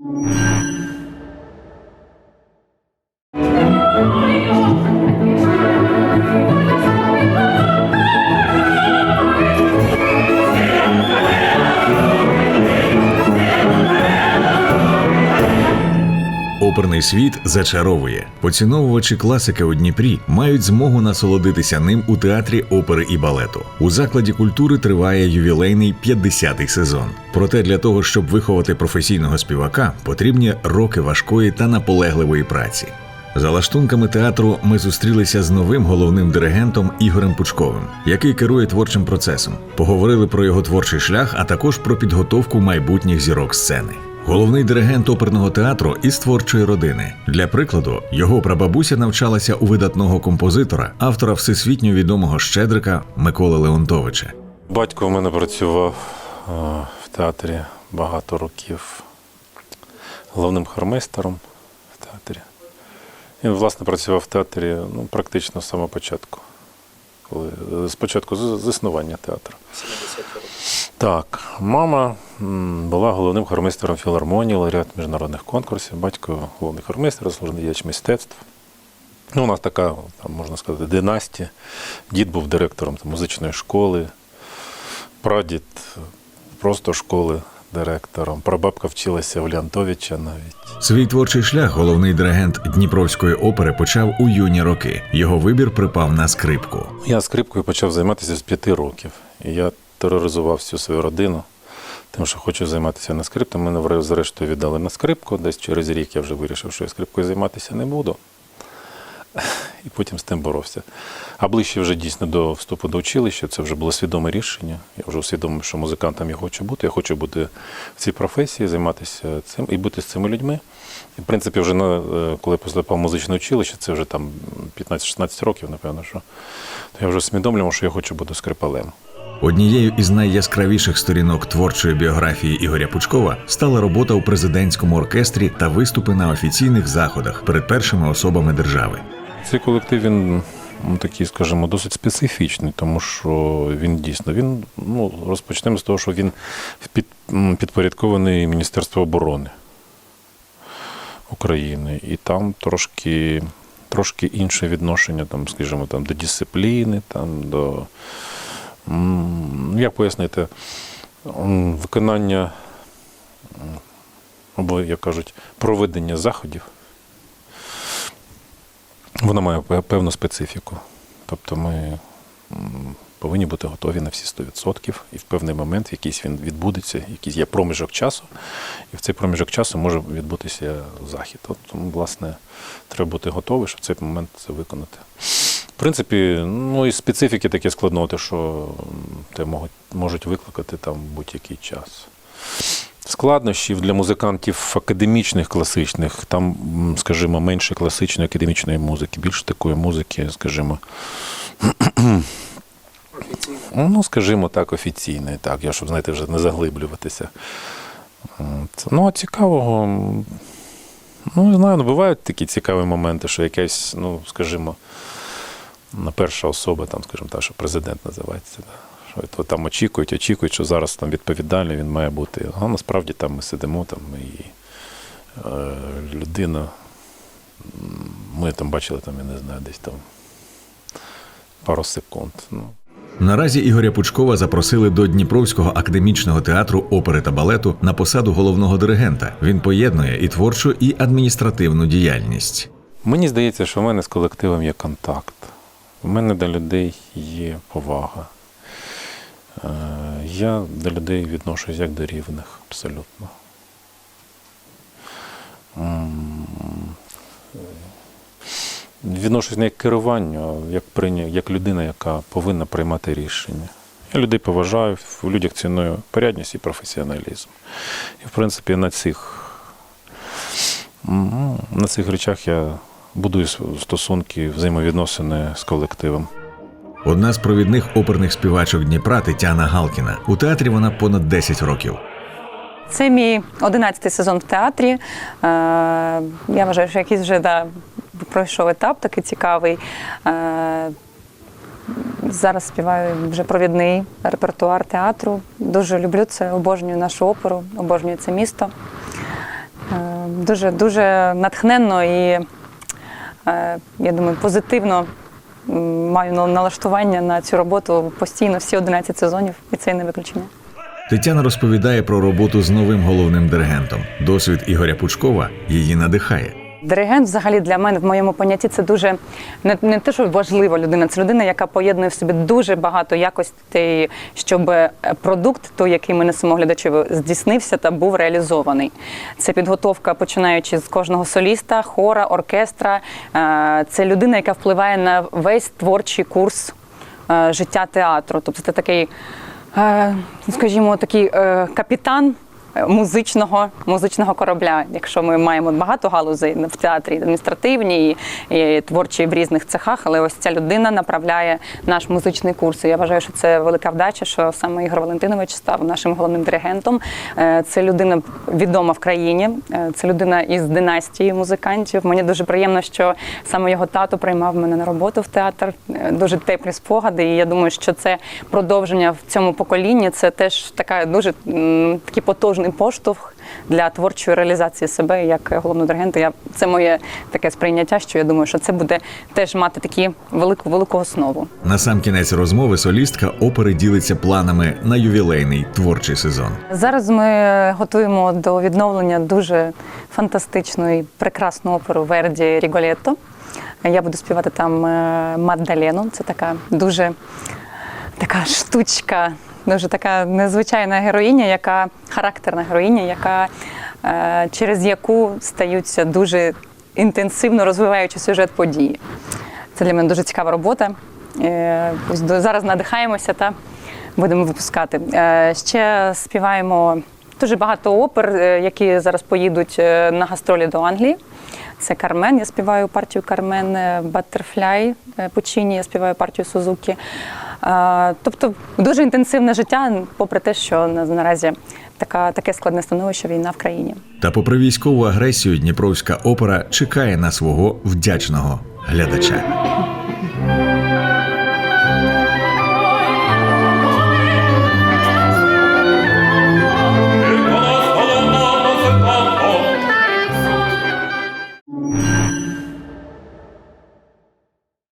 Música Оперний світ зачаровує. Поціновувачі класики у Дніпрі мають змогу насолодитися ним у театрі опери і балету. У закладі культури триває ювілейний 50-й сезон. Проте для того, щоб виховати професійного співака, потрібні роки важкої та наполегливої праці. За лаштунками театру ми зустрілися з новим головним диригентом Ігорем Пучковим, який керує творчим процесом. Поговорили про його творчий шлях, а також про підготовку майбутніх зірок сцени. Головний диригент оперного театру із творчої родини. Для прикладу, його прабабуся навчалася у видатного композитора, автора всесвітньо відомого щедрика Миколи Леонтовича. Батько у мене працював е, в театрі багато років головним хормейстером в театрі. І, власне, працював в театрі ну, практично з самого початку. Коли, спочатку з, з існування театру. Так, мама була головним хормейстером філармонії, лауреат міжнародних конкурсів, батько головний хормейстер, заслужений діяч мистецтв. Ну, у нас така, там, можна сказати, династія. Дід був директором там, музичної школи, прадід просто школи директором. Прабабка вчилася в Леонтовича навіть. Свій творчий шлях головний диригент Дніпровської опери почав у юні роки. Його вибір припав на скрипку. Я скрипкою почав займатися з п'яти років. І я тероризував всю свою родину, тим, що хочу займатися на скрипці. Мене зрештою віддали на скрипку. Десь через рік я вже вирішив, що я скрипкою займатися не буду. І потім з тим боровся. А ближче вже дійсно до вступу до училища, це вже було свідоме рішення. Я вже усвідомив, що музикантом я хочу бути. Я хочу бути в цій професії, займатися цим і бути з цими людьми. І, в принципі, вже на, е, коли я поступав в музичне училище, це вже там 15-16 років, напевно, що то я вже усвідомлював, що я хочу бути скрипалем. Однією із найяскравіших сторінок творчої біографії Ігоря Пучкова стала робота у президентському оркестрі та виступи на офіційних заходах перед першими особами держави. Цей колектив він ну, такий, скажімо, досить специфічний, тому що він дійсно він ну розпочнемо з того, що він під, підпорядкований Міністерству оборони України, і там трошки, трошки інше відношення, там, скажімо, там до дисципліни, там до як пояснити, виконання або, як кажуть, проведення заходів вона має певну специфіку. Тобто ми повинні бути готові на всі 100%, і в певний момент, якийсь він відбудеться, якийсь є проміжок часу, і в цей проміжок часу може відбутися захід. От, власне, треба бути готовим, щоб цей момент це виконати. Принципі, ну і специфіки такі складноти, що те можуть, викликати там будь-який час. Складнощів для музикантів академічних, класичних, там, скажімо, менше класичної академічної музики, більше такої музики, скажімо, ну, скажімо так, офіційної, так, я щоб, знаєте, вже не заглиблюватися. Ну, а цікавого, ну, не знаю, ну, бувають такі цікаві моменти, що якась, ну, скажімо, перша особа, там, скажімо так, що президент називається. Да. Що то там очікують, очікують, що зараз там відповідальний він має бути. А насправді там ми сидимо там і е, людина. Ми там бачили, там, я не знаю, десь там пару секунд. Ну, Наразі Ігоря Пучкова запросили до Дніпровського академічного театру опери та балету на посаду головного диригента. Він поєднує і творчу, і адміністративну діяльність. Мені здається, що в мене з колективом є контакт. У мене до людей є повага. Е, Я до людей відношусь як до рівних, абсолютно. Відношусь не як керуванню, а як, як людина, яка повинна приймати рішення. Я людей поважаю, в людях ціную порядність і професіоналізм. І, в принципі, на цих На цих речах я будую стосунки, взаємовідносини з колективом. Одна з провідних оперних співачок Дніпра Тетяна Галкіна. У театрі вона понад 10 років. Це мій одинадцятий сезон в театрі. Е, я вважаю, що якийсь вже да, пройшов етап такий цікавий. Е, зараз співаю вже провідний репертуар театру. Дуже люблю це, обожнюю нашу оперу, обожнюю це місто. Е, дуже, дуже натхненно і, я думаю, позитивно маю налаштування на цю роботу постійно всі 11 сезонів, і це не виключення. Тетяна розповідає про роботу з новим головним диригентом. Досвід Ігоря Пучкова її надихає. Диригент, взагалі, для мене в моєму понятті це дуже не, не те, що важлива людина, це людина, яка поєднує в собі дуже багато якостей, щоб е, продукт, той, який ми несемо глядачеві, здійснився та був реалізований. Це підготовка, починаючи з кожного соліста, хора, оркестра. Е, Це людина, яка впливає на весь творчий курс е, життя театру. Тобто це такий, скажімо, такий капітан. Е, Музичного музичного корабля, якщо ми маємо багато галузей в театрі, адміністративні і, і творчі в різних цехах, але ось ця людина направляє наш музичний курс. І я вважаю, що це велика вдача, що саме Ігор Валентинович став нашим головним диригентом. Е, Це людина відома в країні, е, це людина із династії музикантів. Мені дуже приємно, що саме його тато приймав мене на роботу в театр. Дуже теплі спогади. І я думаю, що це продовження в цьому поколінні. Це теж така дуже м, такий потужний поштовх для творчої реалізації себе як головного диригента. Я це моє таке сприйняття, що я думаю, що це буде теж мати такі велику велику основу. На сам кінець розмови солістка опери ділиться планами на ювілейний творчий сезон. Зараз ми готуємо до відновлення дуже фантастичну і прекрасну оперу Верді Ріголетто. Я буду співати там е, Маддалену. Це така дуже така штучка, дуже така незвичайна героїня, яка характерна героїня, яка е, через яку стаються дуже інтенсивно розвиваючи сюжет події. Це для мене дуже цікава робота. Е, ось Зараз надихаємося та будемо випускати. Е, Ще співаємо дуже багато опер, які зараз поїдуть на гастролі до Англії. Це Кармен. Я співаю партію Кармен, Баттерфляй Пучині, я співаю партію Сузукі. Тобто дуже інтенсивне життя, попри те, що на- наразі така, таке складне становище війна в країні. Та попри військову агресію, Дніпровська опера чекає на свого вдячного глядача.